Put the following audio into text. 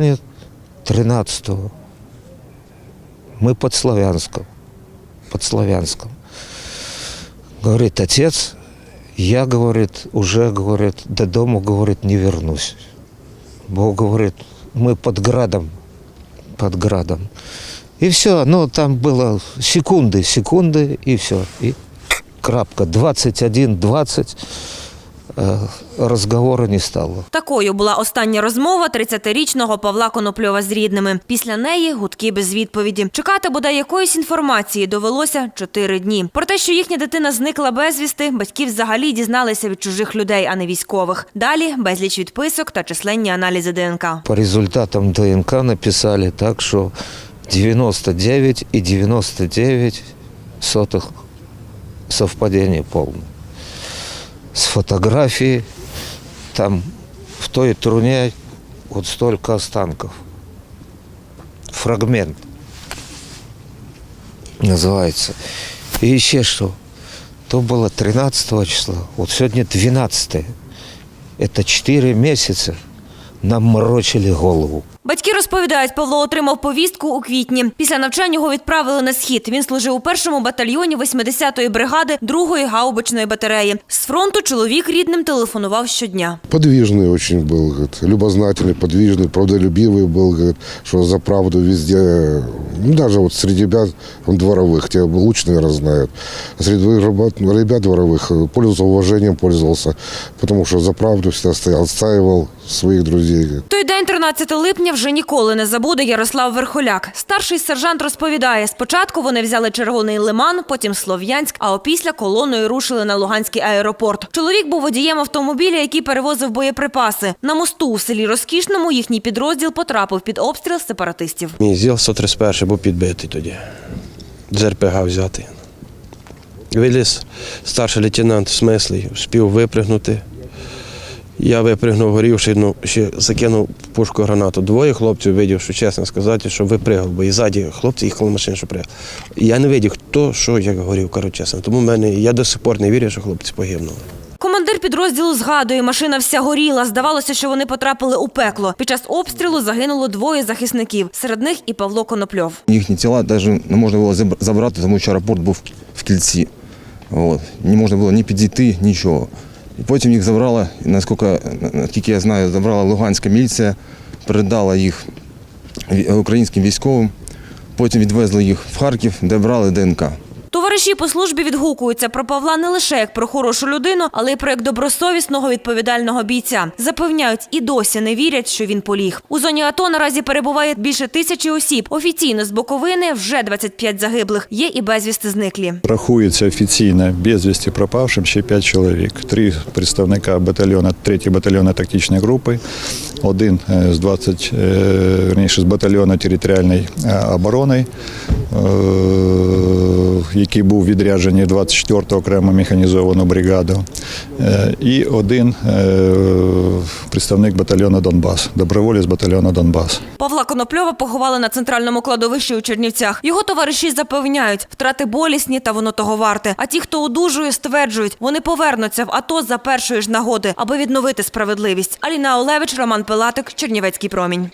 плане 13-го. Мы под Славянском. Под Славянском. Говорит, отец, я, говорит, уже, говорит, до дома, говорит, не вернусь. Бог говорит, мы под градом, под градом. И все, ну там было секунды, секунды, и все. И крапка, 21, 20. Е, розговору не стало. Такою була остання розмова 30-річного Павла Конопльова з рідними. Після неї гудки без відповіді. Чекати буде якоїсь інформації довелося чотири дні. Про те, що їхня дитина зникла безвісти, батьки взагалі дізналися від чужих людей, а не військових. Далі безліч відписок та численні аналізи ДНК. По результатам ДНК написали так, що 99,99 ,99 сотих совпадение полное. С фотографией там в той труне вот столько останков. Фрагмент называется. И еще что? То было 13 числа, вот сегодня 12 Это 4 месяца нам морочили голову. Батьки розповідають, Павло отримав повістку у квітні. Після навчання його відправили на схід. Він служив у першому батальйоні 80-ї бригади 2-ї гаубичної батареї. З фронту чоловік рідним телефонував щодня. Подвижный очень был, говорит, любознательный, подвижный, правдолюбивый был, говорит, что за правду везде, ну, даже вот среди ребят он дворовых, тебя лучше, наверное, знают. А среди ребят, ребят дворовых э, пользовался уважением, пользовался, потому что за правду всегда стоял, отстаивал своих друзей. говорит. Той день, 13 липня, вже ніколи не забуде Ярослав Верхоляк. Старший сержант розповідає, спочатку вони взяли червоний лиман, потім Слов'янськ, а опісля колоною рушили на Луганський аеропорт. Чоловік був водієм автомобіля, який перевозив боєприпаси. На мосту у селі Розкішному їхній підрозділ потрапив під обстріл сепаратистів. Мій ЗІЛ 131 був підбитий тоді. З РПГ взятий. Виліз старший лейтенант Смислий, спів випригнути. Я випригнув, горівши, ну, ще закинув пушку гранату. Двоє хлопців видів, що чесно сказати, що випригав, бо і ззаді хлопці їхали в машину, що пригав. Я не видів, хто що як горів, кажу чесно. Тому в мене, я до сих пор не вірю, що хлопці погибнули. Командир підрозділу згадує, машина вся горіла. Здавалося, що вони потрапили у пекло. Під час обстрілу загинуло двоє захисників. Серед них і Павло Конопльов. Їхні тіла навіть не можна було заб- забрати, тому що аеропорт був в кільці. От. Не можна було ні підійти, нічого. Потім їх забрала, наскільки, наскільки я знаю, забрала Луганська міліція, передала їх українським військовим, потім відвезли їх в Харків, де брали ДНК. Товариші по службі відгукуються про Павла не лише як про хорошу людину, але й про як добросовісного відповідального бійця. Запевняють, і досі не вірять, що він поліг. У зоні АТО наразі перебуває більше тисячі осіб. Офіційно з Буковини вже 25 загиблих. Є і безвісти зниклі. Рахується офіційно безвісті пропавшим ще 5 чоловік. Три представника батальйону, 3 батальйону тактичної групи, один е, з 20, е, верніше, з батальйону територіальної е, оборони, який був відряджений в 24-ту окрему механізовану бригаду, е, і один е, представник батальйону Донбас, доброволець батальйону Донбас. Павла Конопльова поховали на центральному кладовищі у Чернівцях. Його товариші запевняють, втрати болісні та воно того варте. А ті, хто одужує, стверджують, вони повернуться в АТО за першої ж нагоди, аби відновити справедливість. Аліна Олевич, Роман Пилатик, Чернівецький промінь.